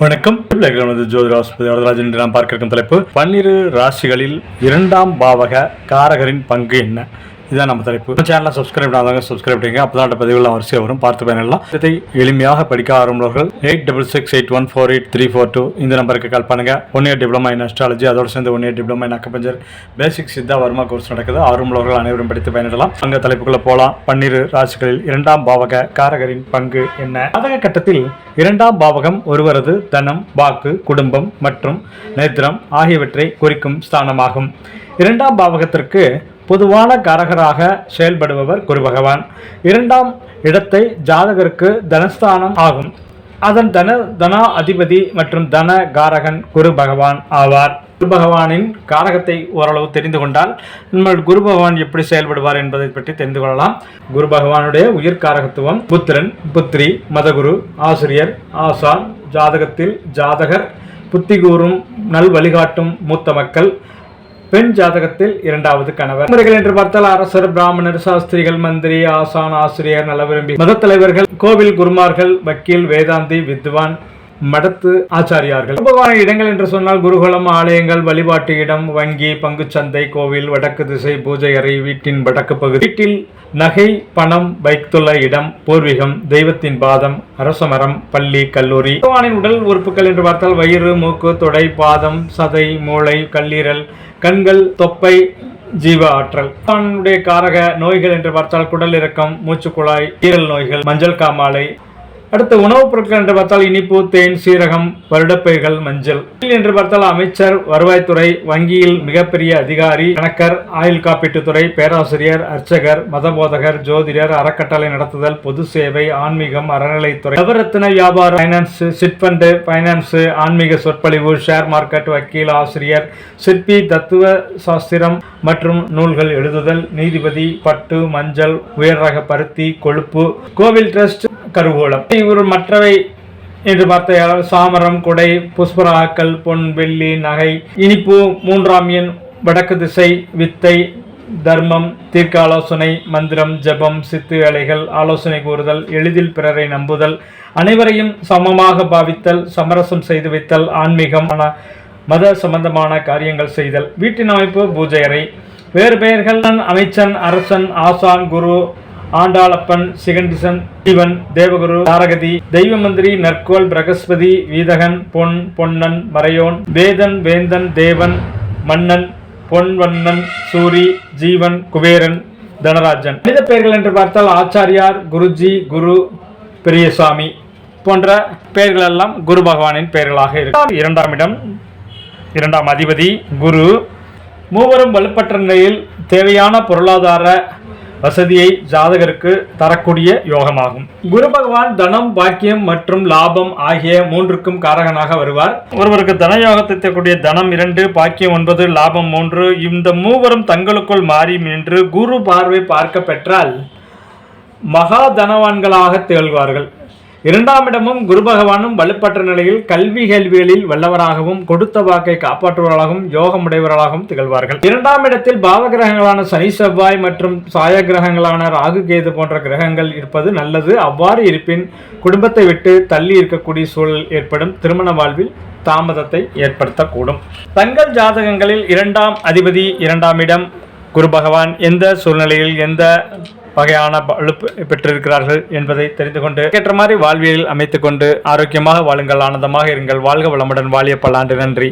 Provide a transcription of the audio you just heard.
வணக்கம். நமது ஜோதிட வரதராஜன் என்று நாம் பார்க்க இருக்கும் தலைப்பு. பன்னிரு ராசிகளில் இரண்டாம் பாவக காரகரின் பங்கு என்ன? இதுதான் நம்ம தலைப்பு. நம்ம சேனலை சப்ஸ்கிரைப் பண்ணாதவங்க சப்ஸ்கிரைப் பண்ணுங்க அப்போ தான் பதிவுகள் வரிசையாக வரும். பார்த்து பயனெல்லாம். இதை எளிமையாக படிக்க ஆரம்பவர்கள் eight double six eight one four eight three four two இந்த நம்பருக்கு கால் பண்ணுங்கள் one year diploma in astrology அதோடு சேர்ந்து one year diploma in acupuncture basic Siddha Varma course நடக்குது ஆர்வமுள்ளவர்கள் அனைவரும் படித்து பயனிடலாம். அங்க தலைப்புகளை போகலாம் பன்னிரு ராசிகளில் இரண்டாம் பாவக காரகரின் பங்கு என்ன? அதக கட்டத்தில் இரண்டாம் பாவகம் ஒருவரது தனம் வாக்கு குடும்பம் மற்றும் நேத்திரம் ஆகியவற்றை குறிக்கும் ஸ்தானமாகும். இரண்டாம் பாவகத்திற்கு பொதுவான காரகராக செயல்படுபவர் குரு பகவான் இரண்டாம் இடத்தை ஜாதகருக்கு தனஸ்தானம் ஆகும். அதன் தன தனா அதிபதி மற்றும் தன காரகன் குரு பகவான் ஆவார். குரு பகவானின் காரகத்தை ஓரளவு தெரிந்து கொண்டால் நம்ம குரு பகவான் எப்படி செயல்படுவார் என்பதை பற்றி தெரிந்து கொள்ளலாம். குரு பகவானுடைய உயிர் காரகத்துவம் புத்திரன் புத்திரி மதகுரு ஆசிரியர் ஆசான் ஜாதகத்தில் ஜாதகர் புத்தி கூறும் நல் வழிகாட்டும் மூத்த மக்கள் பெண் ஜாதகத்தில் இரண்டாவது கணவர். முறைகள் என்று பார்த்தால் அரசர் பிராமணர் சாஸ்திரிகள் மந்திரி ஆசான் ஆசிரியர் நல விரும்பி மத தலைவர்கள் கோவில் குருமார்கள் வக்கீல் வேதாந்தி வித்வான் மடத்து ஆச்சாரியார்கள். பகவான இடங்கள் என்று சொன்னால் குருகுலம் ஆலயங்கள் வழிபாட்டு இடம் வங்கி பங்குச்சந்தை கோவில் வடக்கு திசை பூஜை அறை வீட்டின் வடக்கு பகுதி. வீட்டில் நகை பணம் வைத்துள்ள இடம் பூர்வீகம் தெய்வத்தின் பாதம் அரசமரம் பள்ளி கல்லூரி. பகவானின் உடல் உறுப்புகள் என்று பார்த்தால் வயிறு மூக்கு தொடை பாதம் சதை மூளை கல்லீரல் கண்கள் தொப்பை ஜீவ ஆற்றல். காரக நோய்கள் என்று பார்த்தால் குடல் இறக்கம் மூச்சுக்குழாய் ஈரல் நோய்கள் மஞ்சள் காமாலை அடுத்த உணவுப் பொருட்கள் என்று பார்த்தால் இனிப்பு தேன் சீரகம் வருடப்பைகள் மஞ்சள். என்று பார்த்தால் அமைச்சர் வருவாய்த்துறை வங்கியில் மிகப்பெரிய அதிகாரி கணக்கர் ஆயுள் காப்பீட்டுத்துறை பேராசிரியர் அர்ச்சகர் மதபோதகர் ஜோதிடர் அறக்கட்டளை நடத்துதல் பொது சேவை ஆன்மீகம் அறநிலைத்துறை நவரத்தின வியாபாரம் பைனான்ஸ் சிட்பண்டு பைனான்ஸ் ஆன்மீக சொற்பொழிவு ஷேர் மார்க்கெட் வக்கீல் ஆசிரியர் சிற்பி தத்துவ சாஸ்திரம் மற்றும் நூல்கள் எழுதுதல் நீதிபதி பட்டு மஞ்சள் உயர் ரக பருத்தி கொழுப்பு கோவில் டிரஸ்ட் கருவூலம் இவர் மற்றவை என்று பார்த்த சாமரம் குடை புஷ்பராக்கள் பொன் வெள்ளி நகை இனிப்பு மூன்றாம் எண் வடக்கு திசை வித்தை தர்மம் தீர்க்க ஆலோசனை மந்திரம் ஜெபம் சித்து வேலைகள் ஆலோசனை கூறுதல் எளிதில் பிறரை நம்புதல் அனைவரையும் சமமாக பாவித்தல் சமரசம் செய்து வைத்தல் ஆன்மீகம் மத சம்பந்தமான காரியங்கள் செய்தல் வீட்டின் அமைப்பு பூஜை அறை வேறு பெயர்கள் அமைச்சன் அரசன் ஆசான் குரு ஆண்டாளப்பன் சிகண்டிசன் சிவன் தேவகுரு தாரகதி தெய்வ மந்திரி நற்கோல் பிரகஸ்பதி வீதகன் பொன் பொன்னன் மறையோன் வேதன் வேந்தன் தேவன் மன்னன் பொன்வண்ணன் சூரி ஜீவன் குபேரன் தனராஜன். மனித பெயர்கள் என்று பார்த்தால் ஆச்சாரியார் குருஜி குரு பெரியசாமி போன்ற பெயர்கள் எல்லாம் குரு பகவானின் பெயர்களாக இருக்கும். இரண்டாம் இடம் இரண்டாம் அதிபதி குரு. மூவரும் வலுப்பற்ற நிலையில் தேவையான பொருளாதார வசதியை ஜாதகருக்கு தரக்கூடிய யோகமாகும். குரு பகவான் தனம் பாக்கியம் மற்றும் லாபம் ஆகிய மூன்றுக்கும் காரகனாக வருவார். ஒருவருக்கு தன யோகத்தை தரக்கூடிய தனம் இரண்டு பாக்கியம் ஒன்பது லாபம் மூன்று. இந்த மூவரும் தங்களுக்குள் மாறி நின்று குரு பார்வை பார்க்க பெற்றால் மகா தனவான்களாக திகழ்வார்கள். இரண்டாம் இடமும் குரு பகவானும் வலுப்பற்ற நிலையில் கல்வி கேள்விகளில் வல்லவராகவும் கொடுத்த வாக்கை காப்பாற்றுவர்களாகவும் யோகமுடையவர்களாகவும் திகழ்வார்கள். இரண்டாம் இடத்தில் பாவ கிரகங்களான சனி செவ்வாய் மற்றும் சாய கிரகங்களான ராகு கேது போன்ற கிரகங்கள் இருப்பது நல்லது. அவ்வாறு இருப்பின் குடும்பத்தை விட்டு தள்ளி இருக்கக்கூடிய சூழல் ஏற்படும். திருமண வாழ்வில் தாமதத்தை ஏற்படுத்தக்கூடும். தங்கள் ஜாதகங்களில் இரண்டாம் அதிபதி இரண்டாம் இடம் குரு பகவான். எந்த சூழ்நிலையில் எந்த வகையான பழுப்பு பெற்றிருக்கிறார்கள் என்பதை தெரிந்து கொண்டு ஏற்ற மாதிரி வாழ்வியல் அமைத்துக் கொண்டு ஆரோக்கியமாக வாழுங்கள் ஆனந்தமாக இருங்கள் வாழ்க வளமுடன் வாழிய பல்லாண்டு நன்றி.